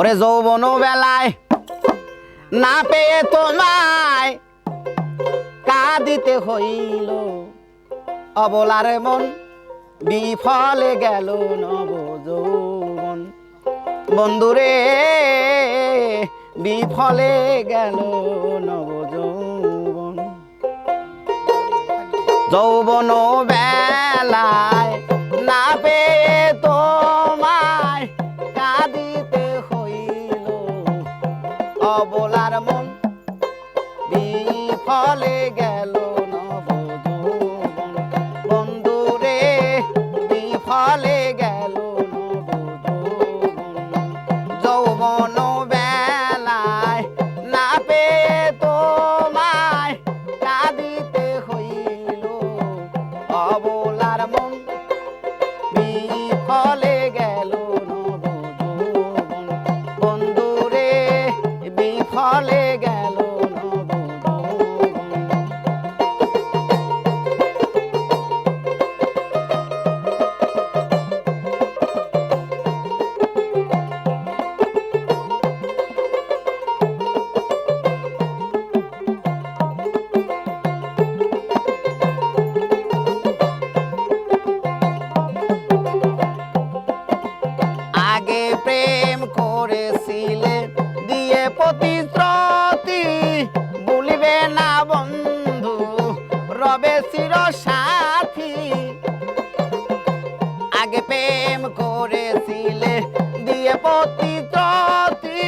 ওরে যৌবন বেলায় না পেয়ে তোমায় কাঁদিতে হইল অবলার মন, বিফলে গেল নব যৌবন বন্ধুরে বিফলে গেল নব যৌবন যৌবন বেলায় বিফলে গেল নব যৌবন বন্ধুরে বিফলে গেল যৌবন বেলায় না পেয়ে তোমায় কাঁদিতে হইল অবলার মন। বিফলে করেছিলে। দিয়ে প্রতিশ্রুতি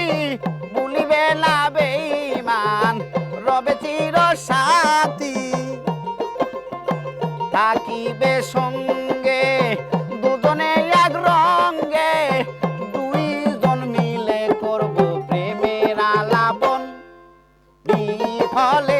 বলিবে না বেঈমান, রবে চির সাথী থাকিবে সঙ্গে দুজনে এক রঙ্গে, দুইজন মিলে করব প্রেমের আলাপন। বিফলে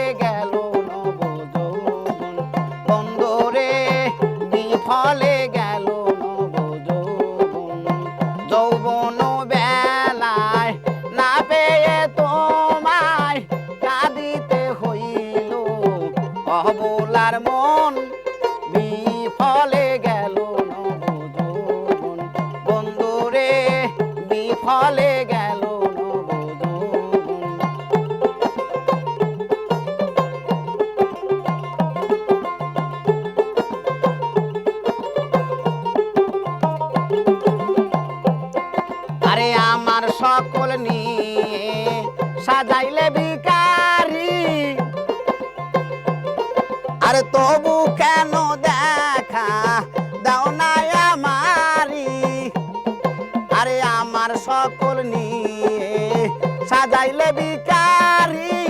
অবলার মন বিফলে গেল নব যৌবন বন্ধুরে বিফলে গেল আরে আমার সকল নিয়ে সাজাইলে বিকারি আরে তবু কেন দেখা? দাও না আমারি। আরে আমার সকল নিয়ে সাজাইলে বিকারি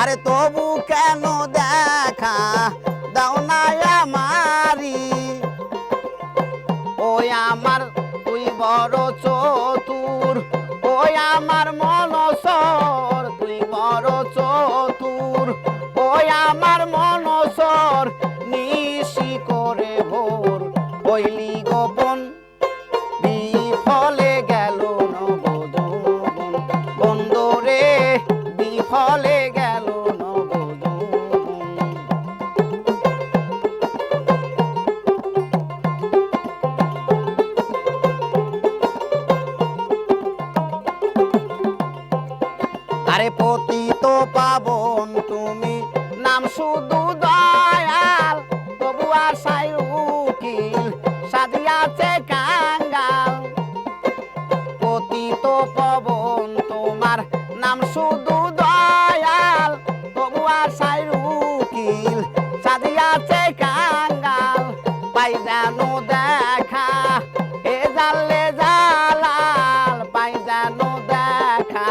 আরে তবু কেন দেখা? দাও না আমারি। ওই আমার তুই বড় চতুর, ওই আমার মনসর, তুই বড় চতুর। আরে পতিত পাবন তুমি, নাম শুধু দয়াল, তবু আশাই উকিল, সাজিয়াছে কাঙ্গাল। পতিত পবন তোমার নাম শুধু দয়াল, তবু আশাই উকিল, সাজিয়াছে কাঙ্গাল। পাই জানো দেখা এ জানলে জালাল, পাই জানো দেখা